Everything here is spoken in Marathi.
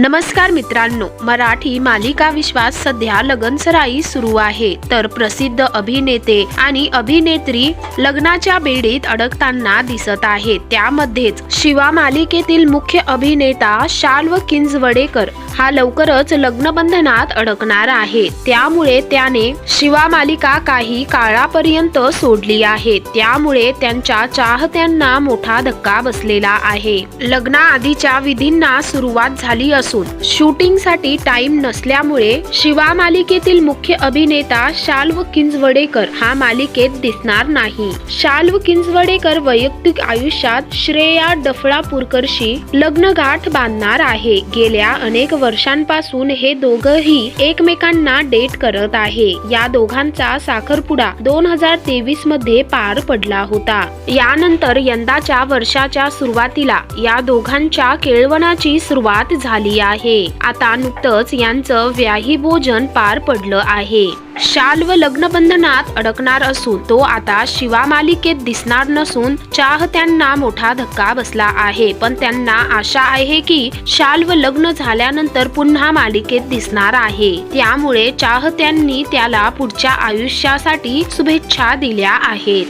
नमस्कार मित्रांनो मराठी मालिका विश्वास सध्या लगनसराई सुरू आहे. तर प्रसिद्ध अभिनेते आणि अभिनेत्री लग्नाच्या बेडीत अडकताना दिसत आहेत. त्यामध्येच शिवा मालिकेतील मुख्य अभिनेता शाल्व किंजवडेकर हा लवकरच लग्नबंधनात अडकणार आहे. त्यामुळे त्याने शिवा मालिका काही काळापर्यंत सोडली आहे. त्यामुळे त्यांच्या चाहत्यांना मोठा धक्का बसलेला आहे. लग्नाआधीच्या विधींना सुरुवात झाली असून शूटिंगसाठी टाइम नसल्यामुळे शिवा मालिकेतील मुख्य अभिनेता शाल्व किंजवडेकर हा मालिकेत दिसणार नाही. शाल्व किंजवडेकर वैयक्तिक आयुष्यात श्रेया डफळापूरकरशी लग्नगाठ बांधणार आहे. गेल्या अनेक वर्षांपासून हे दोघंही एकमेकांना डेट करत आहे. या दोघांचा साखरपुडा दोन हजार तेवीसमध्ये पार पडला होता. यानंतर यंदाच्या वर्षाच्या सुरुवातीला या दोघांच्या केळवणाची सुरुवात झाली आहे. आता नुकतंच यांचं व्याही भोजन पार पडलं आहे. शाल व लग्नबंधनात अडकणार असून तो आता शिवा मालिकेत दिसणार नसून चाहत्यांना मोठा धक्का बसला आहे. पण त्यांना आशा आहे की शाल व लग्न झाल्यानंतर पुन्हा मालिकेत दिसणार आहे. त्यामुळे चाहत्यांनी त्याला पुढच्या आयुष्यासाठी शुभेच्छा दिल्या आहेत.